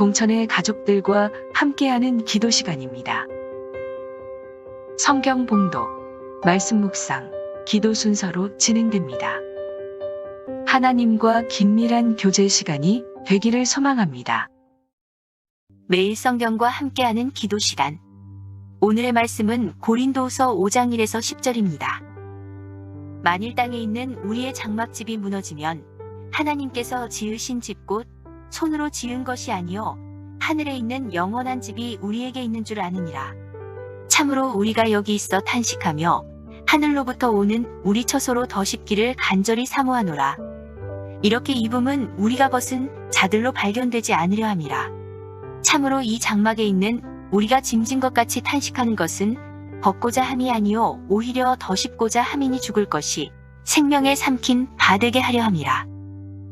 동천의 가족들과 함께하는 기도 시간입니다. 성경 봉독, 말씀 묵상, 기도 순서로 진행됩니다. 하나님과 긴밀한 교제 시간이 되기를 소망합니다. 매일 성경과 함께하는 기도 시간. 오늘의 말씀은 고린도후서 5장 1에서 10절입니다. 만일 땅에 있는 우리의 장막집이 무너지면 하나님께서 지으신 집곧 손으로 지은 것이 아니요 하늘에 있는 영원한 집이 우리에게 있는 줄 아느니라. 참으로 우리가 여기 있어 탄식하며 하늘로부터 오는 우리 처소로 더 쉽기를 간절히 사모하노라. 이렇게 입음은 우리가 벗은 자들로 발견되지 않으려 함이라. 참으로 이 장막에 있는 우리가 짐진 것 같이 탄식하는 것은 벗고자 함이 아니요 오히려 더 씹고자 함이니 죽을 것이 생명에 삼킨 바 되게 하려 함이라.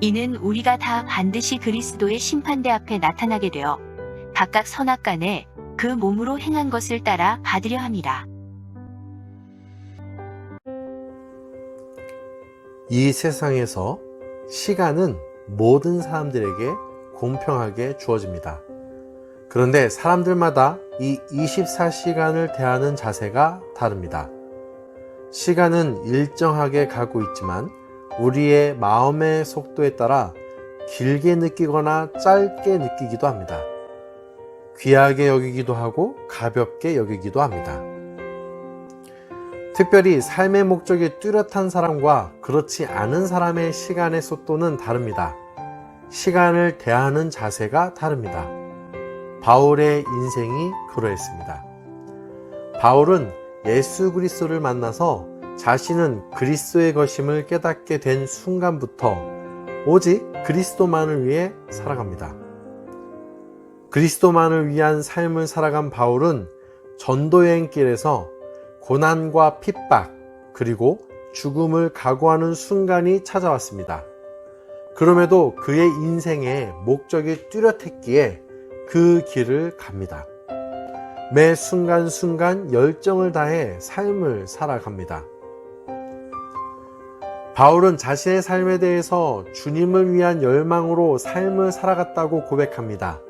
이는 우리가 다 반드시 그리스도의 심판대 앞에 나타나게 되어 각각 선악간에 그 몸으로 행한 것을 따라 받으려 함이라. 이 세상에서 시간은 모든 사람들에게 공평하게 주어집니다. 그런데 사람들마다 이 24시간을 대하는 자세가 다릅니다. 시간은 일정하게 가고 있지만 우리의 마음의 속도에 따라 길게 느끼거나 짧게 느끼기도 합니다. 귀하게 여기기도 하고 가볍게 여기기도 합니다. 특별히 삶의 목적이 뚜렷한 사람과 그렇지 않은 사람의 시간의 속도는 다릅니다. 시간을 대하는 자세가 다릅니다. 바울의 인생이 그러했습니다. 바울은 예수 그리스도를 만나서 자신은 그리스도의 것임을 깨닫게 된 순간부터 오직 그리스도만을 위해 살아갑니다. 그리스도만을 위한 삶을 살아간 바울은 전도여행 길에서 고난과 핍박 그리고 죽음을 각오하는 순간이 찾아왔습니다. 그럼에도 그의 인생의 목적이 뚜렷했기에 그 길을 갑니다. 매 순간순간 열정을 다해 삶을 살아갑니다. 바울은 자신의 삶에 대해서 주님을 위한 열망으로 삶을 살아갔다고 고백합니다.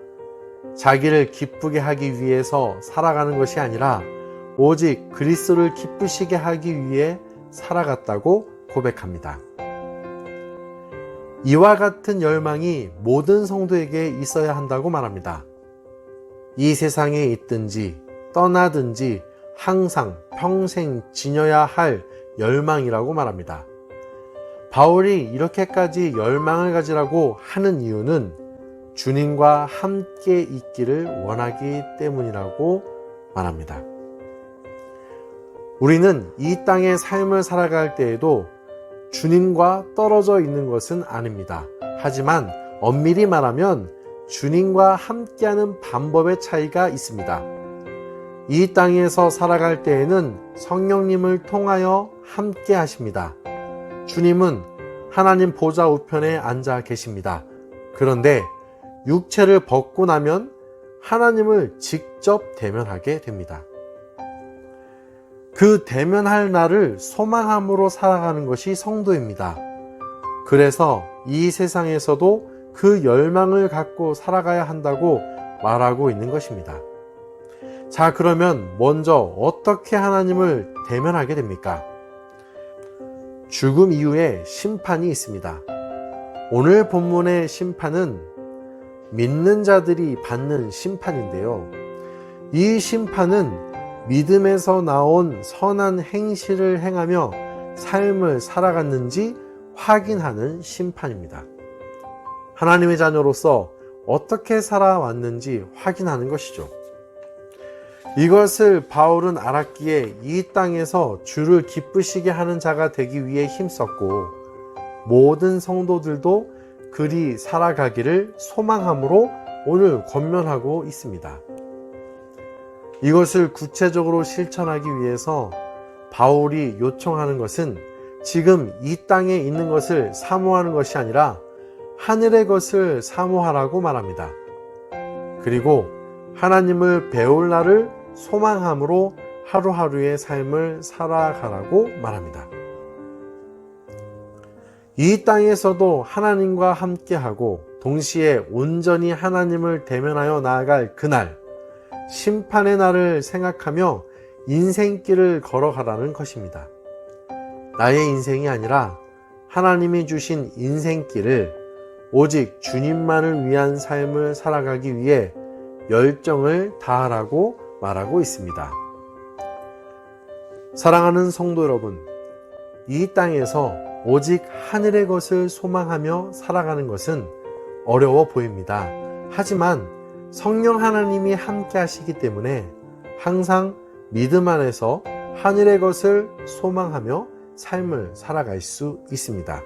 자기를 기쁘게 하기 위해서 살아가는 것이 아니라 오직 그리스도를 기쁘시게 하기 위해 살아갔다고 고백합니다. 이와 같은 열망이 모든 성도에게 있어야 한다고 말합니다. 이 세상에 있든지 떠나든지 항상 평생 지녀야 할 열망이라고 말합니다. 바울이 이렇게까지 열망을 가지라고 하는 이유는 주님과 함께 있기를 원하기 때문이라고 말합니다. 우리는 이 땅의 삶을 살아갈 때에도 주님과 떨어져 있는 것은 아닙니다. 하지만 엄밀히 말하면 주님과 함께하는 방법의 차이가 있습니다. 이 땅에서 살아갈 때에는 성령님을 통하여 함께 하십니다. 주님은 하나님 보좌 우편에 앉아 계십니다. 그런데 육체를 벗고 나면 하나님을 직접 대면하게 됩니다. 그 대면할 날을 소망함으로 살아가는 것이 성도입니다. 그래서 이 세상에서도 그 열망을 갖고 살아가야 한다고 말하고 있는 것입니다. 자, 그러면 먼저 어떻게 하나님을 대면하게 됩니까? 죽음 이후에 심판이 있습니다. 오늘 본문의 심판은 믿는 자들이 받는 심판인데요. 이 심판은 믿음에서 나온 선한 행실을 행하며 삶을 살아갔는지 확인하는 심판입니다. 하나님의 자녀로서 어떻게 살아왔는지 확인하는 것이죠. 이것을 바울은 알았기에 이 땅에서 주를 기쁘시게 하는 자가 되기 위해 힘썼고 모든 성도들도 그리 살아가기를 소망함으로 오늘 권면하고 있습니다. 이것을 구체적으로 실천하기 위해서 바울이 요청하는 것은 지금 이 땅에 있는 것을 사모하는 것이 아니라 하늘의 것을 사모하라고 말합니다. 그리고 하나님을 배울 날을 소망함으로 하루하루의 삶을 살아가라고 말합니다. 이 땅에서도 하나님과 함께하고 동시에 온전히 하나님을 대면하여 나아갈 그날, 심판의 날을 생각하며 인생길을 걸어가라는 것입니다. 나의 인생이 아니라 하나님이 주신 인생길을 오직 주님만을 위한 삶을 살아가기 위해 열정을 다하라고 말하고 있습니다. 사랑하는 성도 여러분, 이 땅에서 오직 하늘의 것을 소망하며 살아가는 것은 어려워 보입니다. 하지만 성령 하나님이 함께 하시기 때문에 항상 믿음 안에서 하늘의 것을 소망하며 삶을 살아갈 수 있습니다.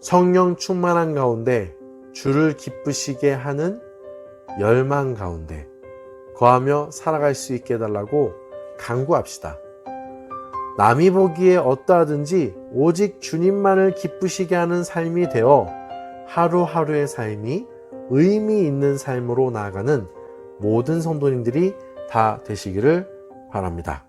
성령 충만한 가운데 주를 기쁘시게 하는 열망 가운데 거하며 살아갈 수 있게 해달라고 강구합시다. 남이 보기에 어떠하든지 오직 주님만을 기쁘시게 하는 삶이 되어 하루하루의 삶이 의미 있는 삶으로 나아가는 모든 성도님들이 다 되시기를 바랍니다.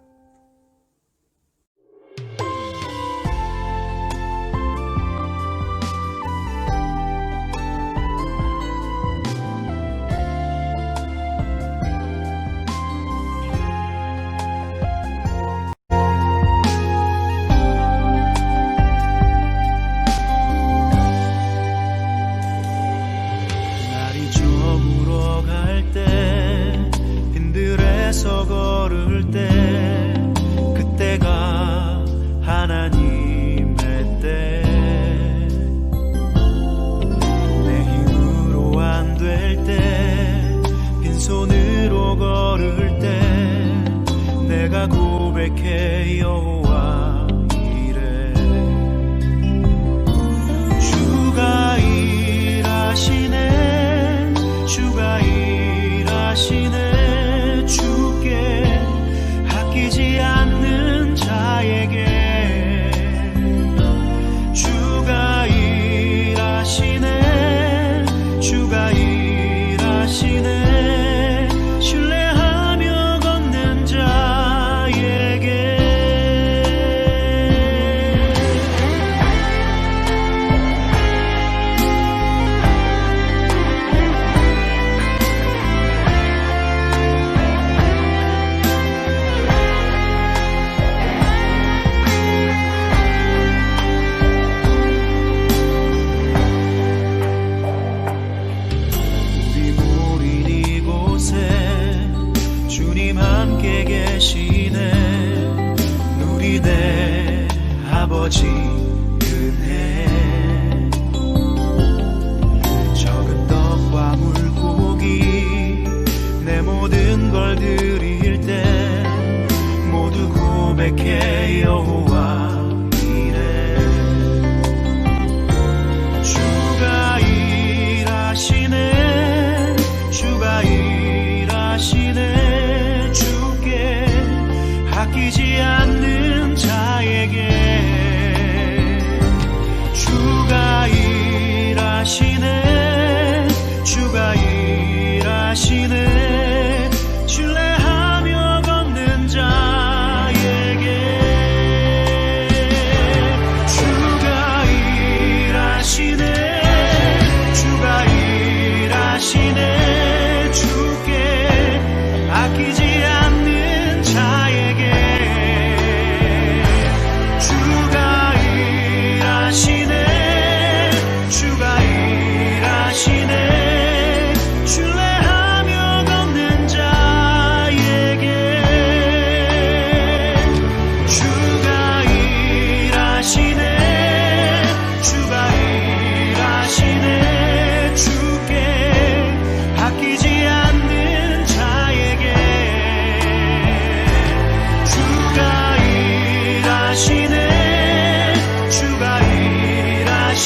갈때 빈들에서 걸을 때 그때가 하나님의 때. 내 힘으로 안 될 때 빈손으로 걸을 때 내가 고백해 여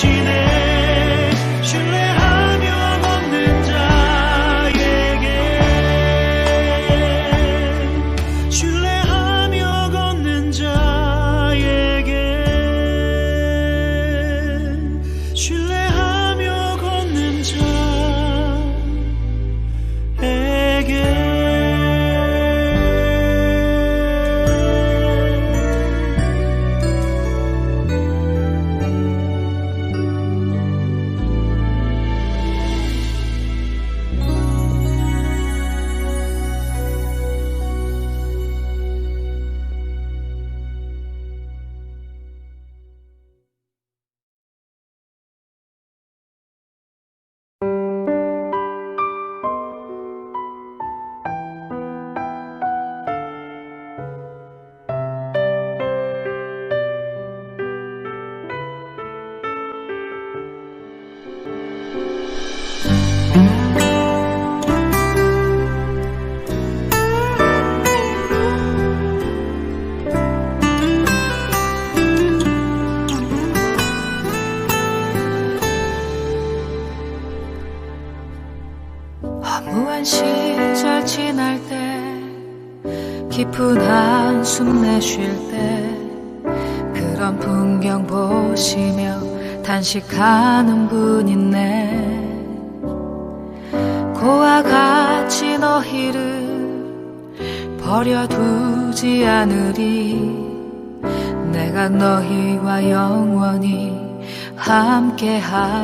she there? 쉴 때 그런 풍경 보시며 단식하는 분 있네 고와 같이 너희를 버려두지 않으리. 내가 너희와 영원히 함께하리라.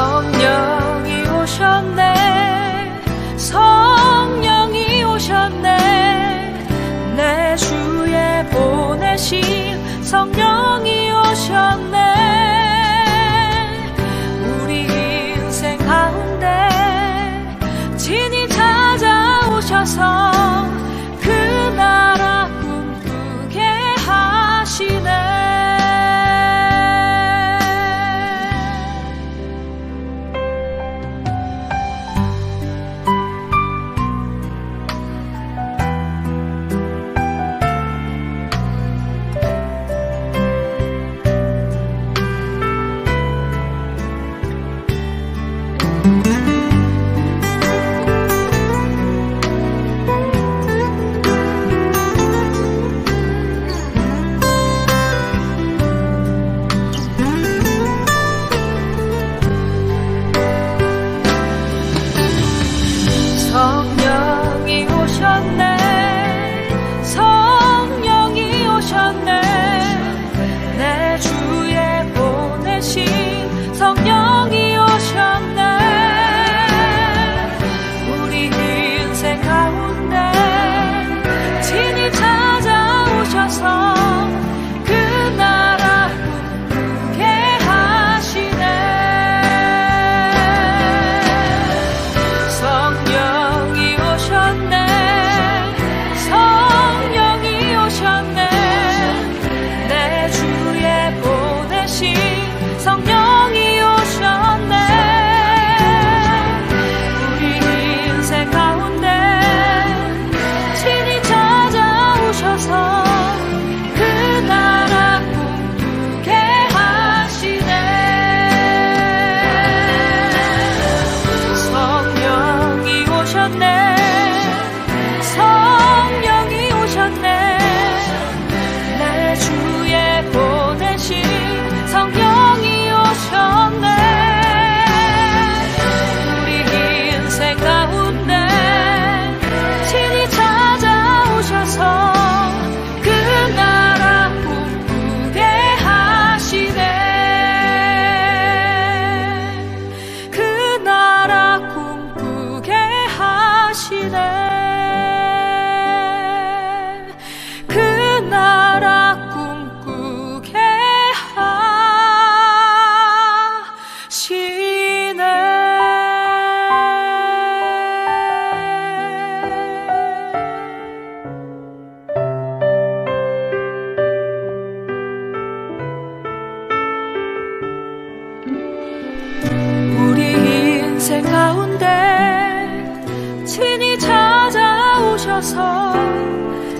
영영이 오셨네. household